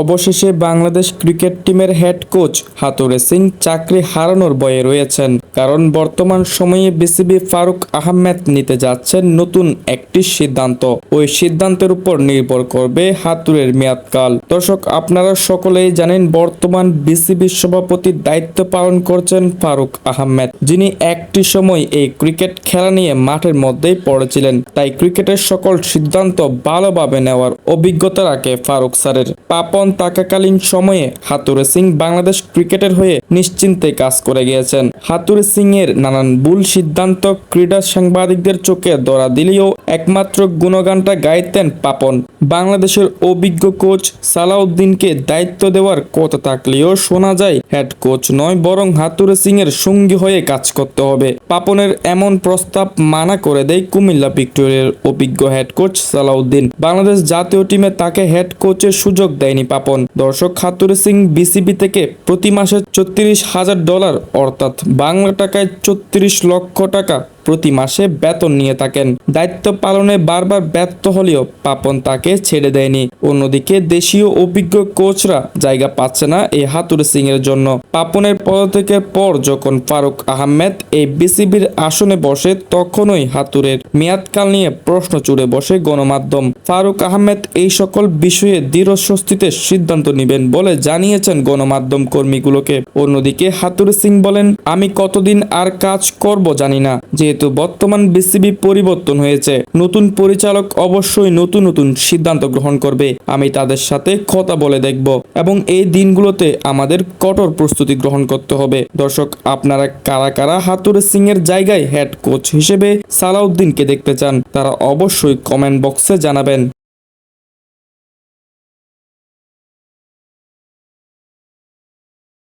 অবশেষে বাংলাদেশ ক্রিকেট টিমের head coach হাতুরে Singh চাকরি হারানোর বয়ে রয়েছেন। কারণ বর্তমান সময়ে বিসিবি ফারুক আহমেদ নিতে যাচ্ছেন নতুন একটি সিদ্ধান্ত। ওই সিদ্ধান্তের উপর নির্ভর করবে হাতুরের মেয়াদকাল। দর্শক, আপনারা সকলেই জানেন বর্তমান বিসিবির সভাপতির দায়িত্ব পালন করছেন ফারুক আহমেদ, যিনি একটি সময় এই ক্রিকেট খেলা নিয়ে মাঠের মধ্যেই পড়েছিলেন। তাই ক্রিকেটের সকল সিদ্ধান্ত ভালোভাবে নেওয়ার অভিজ্ঞতা রাখে ফারুক স্যারের। পাপন থাকাকালীন সময়ে হাতুরে সিং বাংলাদেশ ক্রিকেটের হয়ে নিশ্চিন্তে কাজ করে গিয়েছেন। হাতুরে সিং এর নানান ভুল সিদ্ধান্ত ক্রীড়া সাংবাদিকদের চোখে ধরা দিলেও একমাত্র গুণগানটা গাইতেন পাপন। বাংলাদেশের অভিজ্ঞ কোচ সালাউদ্দিনকে দায়িত্ব দেওয়ার কথা থাকলেও শোনা যায়, হেড কোচ নয়, বরং হাতুরে সিং এর সঙ্গী হয়ে কাজ করতে হবে। পাপনের এমন প্রস্তাব মানা করে দেয় কুমিল্লা ভিক্টোরিয়ার অভিজ্ঞ হেড কোচ সালাউদ্দিন। বাংলাদেশ জাতীয় টিমে তাকে হেড কোচের সুযোগ দেয়নি পাপন। দর্শক, হাতুরে সিং বিসিবি থেকে প্রতি মাসে ছত্রিশ হাজার ডলার, অর্থাৎ বাংলা টাকায় ছত্রিশ লক্ষ টাকা। প্রতি মাসে বেতন নিয়ে থাকেন। দায়িত্ব পালনে বারবার ব্যর্থ হলেও পাপন তাকে ছেড়ে দেয়নি। অন্যদিকে দেশীয় অভিজ্ঞ কোচরা জায়গা পাচ্ছে না এই হাতুরে সিং এর জন্য। পাপনের পদত্যাগের পর যখন ফারুক আহমেদ এই বিসিবির আসনে বসে, তখনই হাতুরের মেয়াদকাল নিয়ে প্রশ্ন চুড়ে বসে গণমাধ্যম। ফারুক আহমেদ এই সকল বিষয়ে দৃঢ় স্বস্তিতে সিদ্ধান্ত নেবেন বলে জানিয়েছেন গণমাধ্যম কর্মীগুলোকে। অন্যদিকে হাতুর সিং বলেন, আমি কতদিন আর কাজ করব জানি না। যেহেতু বর্তমান বিসিবি পরিবর্তন হয়েছে, নতুন পরিচালক অবশ্যই নতুন নতুন সিদ্ধান্ত গ্রহণ করবে। আমি তাদের সাথে কথা বলে দেখব এবং এই দিনগুলোতে আমাদের কঠোর প্রস্তুতি গ্রহণ করতে হবে। দর্শক, আপনারা কারা কারা হাতুরে সিং এর জায়গায় হেড কোচ হিসেবে সালাউদ্দিনকে দেখতে চান, তারা অবশ্যই কমেন্ট বক্সে জানাবেন।